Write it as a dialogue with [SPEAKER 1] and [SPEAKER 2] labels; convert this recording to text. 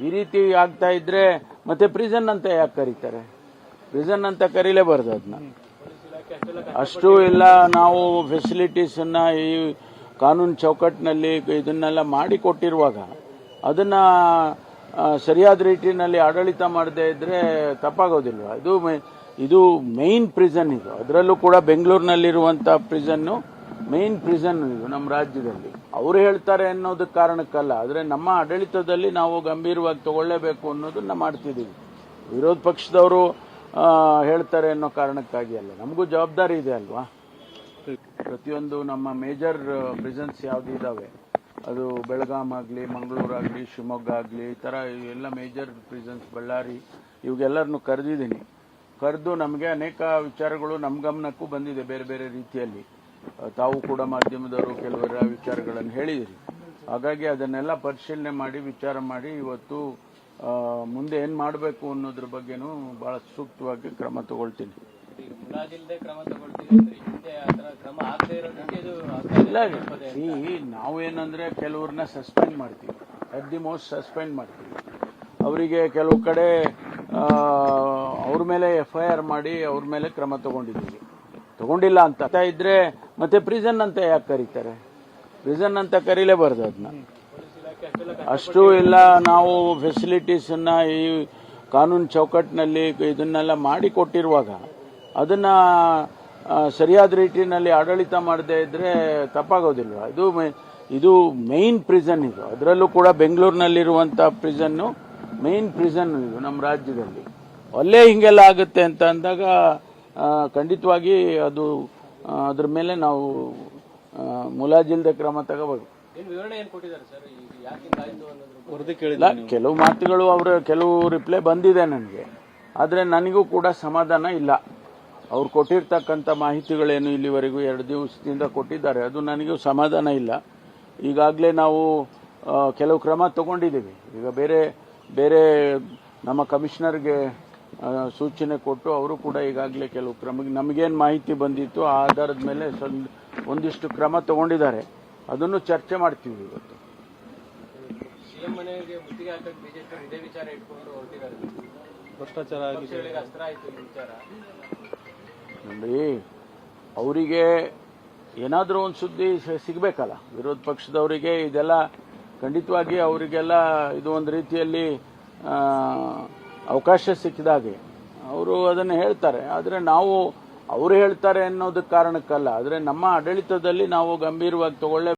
[SPEAKER 1] ಈ ರೀತಿ ಆಗ್ತಾ ಇದ್ರೆ ಮತ್ತೆ ಪ್ರಿಸನ್ ಅಂತ ಯಾಕೆ ಕರೀತಾರೆ? ಪ್ರಿಸನ್ ಅಂತ ಕರೀಲೇಬಾರ್ದು ಅದನ್ನ ಅಷ್ಟು ಇಲ್ಲ, ನಾವು ಫೆಸಿಲಿಟೀಸ್ ಅನ್ನ ಈ ಕಾನೂನು ಚೌಕಟ್ಟಿನಲ್ಲಿ ಇದನ್ನೆಲ್ಲ ಮಾಡಿ ಕೊಟ್ಟಿರುವಾಗ ಅದನ್ನ ಸರಿಯಾದ ರೀತಿಯಲ್ಲಿ ಆಡಳಿತ ಮಾಡದೇ ಇದ್ರೆ ತಪ್ಪಾಗೋದಿಲ್ವಾ? ಇದು ಇದು ಮೈನ್ ಪ್ರಿಸನ್ ಇದು. ಅದರಲ್ಲೂ ಕೂಡ ಬೆಂಗಳೂರಿನಲ್ಲಿರುವಂತ ಪ್ರಿಸನ್ನು ಮೈನ್ ಪ್ರಿಸನ್ ಇದು ನಮ್ಮ ರಾಜ್ಯದಲ್ಲಿ. ಅವರು ಹೇಳ್ತಾರೆ ಅನ್ನೋದಕ್ಕೆ ಕಾರಣಕ್ಕಲ್ಲ. ಆದರೆ ನಮ್ಮ ಆಡಳಿತದಲ್ಲಿ ನಾವು ಗಂಭೀರವಾಗಿ ತಗೊಳ್ಳೇಬೇಕು ಅನ್ನೋದನ್ನ ಮಾಡ್ತಿದ್ದೀವಿ. ವಿರೋಧ ಪಕ್ಷದವರು ಹೇಳ್ತಾರೆ ಅನ್ನೋ ಕಾರಣಕ್ಕಾಗಿ ಅಲ್ಲ. ನಮಗೂ ಜವಾಬ್ದಾರಿ ಇದೆ ಅಲ್ವಾ? ಪ್ರತಿಯೊಂದು ನಮ್ಮ ಮೇಜರ್ ಪ್ರಿಸನ್ಸ್ ಯಾವ್ದು ಇದಾವೆ? ಅದು ಬೆಳಗಾಂ ಆಗಲಿ ಮಂಗಳೂರಾಗಲಿ ಶಿವಮೊಗ್ಗ ಆಗಲಿ, ಈ ಥರ ಎಲ್ಲ ಮೇಜರ್ ಪ್ರಿಸನ್ಸ್ ಬಳ್ಳಾರಿ ಇವಾಗೆಲ್ಲರನ್ನು ಕರೆದಿದ್ದೀನಿ. ಕರೆದು ನಮಗೆ ಅನೇಕ ವಿಚಾರಗಳು ನಮ್ಮ ಗಮನಕ್ಕೂ ಬಂದಿದೆ ಬೇರೆ ಬೇರೆ ರೀತಿಯಲ್ಲಿ. ತಾವು ಕೂಡ ಮಾಧ್ಯಮದವರು ಕೆಲವರ ವಿಚಾರಗಳನ್ನು ಹೇಳಿದಿರಿ. ಹಾಗಾಗಿ ಅದನ್ನೆಲ್ಲ ಪರಿಶೀಲನೆ ಮಾಡಿ ವಿಚಾರ ಮಾಡಿ ಇವತ್ತು ಮುಂದೆ ಏನು ಮಾಡಬೇಕು ಅನ್ನೋದ್ರ ಬಗ್ಗೆನೂ ಬಹಳ ಸೂಕ್ತವಾಗಿ ಕ್ರಮ ತಗೊಳ್ತೀನಿ. ಇಲ್ಲ ಈ ನಾವೇನಂದ್ರೆ ಕೆಲವ್ರನ್ನ ಸಸ್ಪೆಂಡ್ ಮಾಡ್ತೀವಿ. ಅಟ್ ದಿ ಮೋಸ್ಟ್ ಸಸ್ಪೆಂಡ್ ಮಾಡ್ತೀವಿ. ಅವರಿಗೆ ಕೆಲವು ಕಡೆ ಅವ್ರ ಮೇಲೆ ಎಫ್ ಐ ಆರ್ ಮಾಡಿ ಅವ್ರ ಮೇಲೆ ಕ್ರಮ ತಗೊಂಡಿದ್ದೀವಿ. ತಗೊಂಡಿಲ್ಲ ಅಂತ. ಇದ್ರೆ ಮತ್ತೆ ಪ್ರಿಸನ್ ಅಂತ ಯಾಕೆ ಕರೀತಾರೆ? ಪ್ರಿಸನ್ ಅಂತ ಕರೀಲೇಬಾರ್ದು ಅದನ್ನ ಅಷ್ಟು ಇಲ್ಲ, ನಾವು ಫೆಸಿಲಿಟೀಸ್ ಅನ್ನ ಈ ಕಾನೂನು ಚೌಕಟ್ಟಿನಲ್ಲಿ ಇದನ್ನೆಲ್ಲ ಮಾಡಿ ಕೊಟ್ಟಿರುವಾಗ, ಅದನ್ನ ಸರಿಯಾದ ರೀತಿಯಲ್ಲಿ ಆಡಳಿತ ಮಾಡದೇ ಇದ್ರೆ ತಪ್ಪಾಗೋದಿಲ್ವ? ಇದು ಇದು ಮೈನ್ ಪ್ರಿಸನ್ ಇದು. ಅದರಲ್ಲೂ ಕೂಡ ಬೆಂಗಳೂರಿನಲ್ಲಿರುವಂತ ಪ್ರಿಸನ್ನು ಮೈನ್ ಪ್ರಿಸನ್ ಇದು ನಮ್ಮ ರಾಜ್ಯದಲ್ಲಿ. ಅಲ್ಲೇ ಹಿಂಗೆಲ್ಲ ಆಗುತ್ತೆ ಅಂತ ಅಂದಾಗ ಖಂಡಿತವಾಗಿ ಅದು ಅದ್ರ ಮೇಲೆ ನಾವು ಮುಲಾಜಿಲ್ದ ಕ್ರಮ ತಗೋಬೇಕು. ಕೆಲವು ಮಾತುಗಳು ಅವರ ಕೆಲವು ರಿಪ್ಲೈ ಬಂದಿದೆ ನನಗೆ. ಆದರೆ ನನಗೂ ಕೂಡ ಸಮಾಧಾನ ಇಲ್ಲ. ಅವ್ರು ಕೊಟ್ಟಿರ್ತಕ್ಕಂಥ ಮಾಹಿತಿಗಳೇನು ಇಲ್ಲಿವರೆಗೂ ಎರಡು ದಿವಸದಿಂದ ಕೊಟ್ಟಿದ್ದಾರೆ. ಅದು ನನಗೂ ಸಮಾಧಾನ ಇಲ್ಲ. ಈಗಾಗಲೇ ನಾವು ಕೆಲವು ಕ್ರಮ ತಗೊಂಡಿದ್ದೀವಿ. ಈಗ ಬೇರೆ ಬೇರೆ ನಮ್ಮ ಕಮಿಷನರ್ಗೆ ಸೂಚನೆ ಕೊಟ್ಟು ಅವರು ಕೂಡ ಈಗಾಗಲೇ ಕೆಲವು ಕ್ರಮ ನಮಗೇನು ಮಾಹಿತಿ ಬಂದಿತ್ತು ಆ ಆಧಾರದ ಮೇಲೆ ಒಂದಿಷ್ಟು ಕ್ರಮ ತಗೊಂಡಿದ್ದಾರೆ. ಅದನ್ನು ಚರ್ಚೆ ಮಾಡ್ತೀವಿ ಇವತ್ತು.
[SPEAKER 2] ಭ್ರಷ್ಟಾಚಾರ
[SPEAKER 1] ನೋಡಿ ಅವರಿಗೆ ಏನಾದರೂ ಒಂದು ಸುದ್ದಿ ಸಿಗಬೇಕಲ್ಲ ಸಿಗ್ಬೇಕಲ್ಲ? ವಿರೋಧ ಪಕ್ಷದವರಿಗೆ ಇದೆಲ್ಲ ಖಂಡಿತವಾಗಿ ಅವರಿಗೆಲ್ಲ ಇದು ಒಂದು ರೀತಿಯಲ್ಲಿ ಆ, ಅವಕಾಶ ಸಿಕ್ಕಿದಾಗೆ. ಅವರು ಅದನ್ನು ಹೇಳ್ತಾರೆ. ಆದರೆ ನಾವು ಅವರು ಹೇಳ್ತಾರೆ ಅನ್ನೋದಕ್ಕೆ ಕಾರಣಕ್ಕಲ್ಲ. ಆದರೆ ನಮ್ಮ ಆಡಳಿತದಲ್ಲಿ ನಾವು ಗಂಭೀರವಾಗಿ ತಗೊಳ್ಳೇ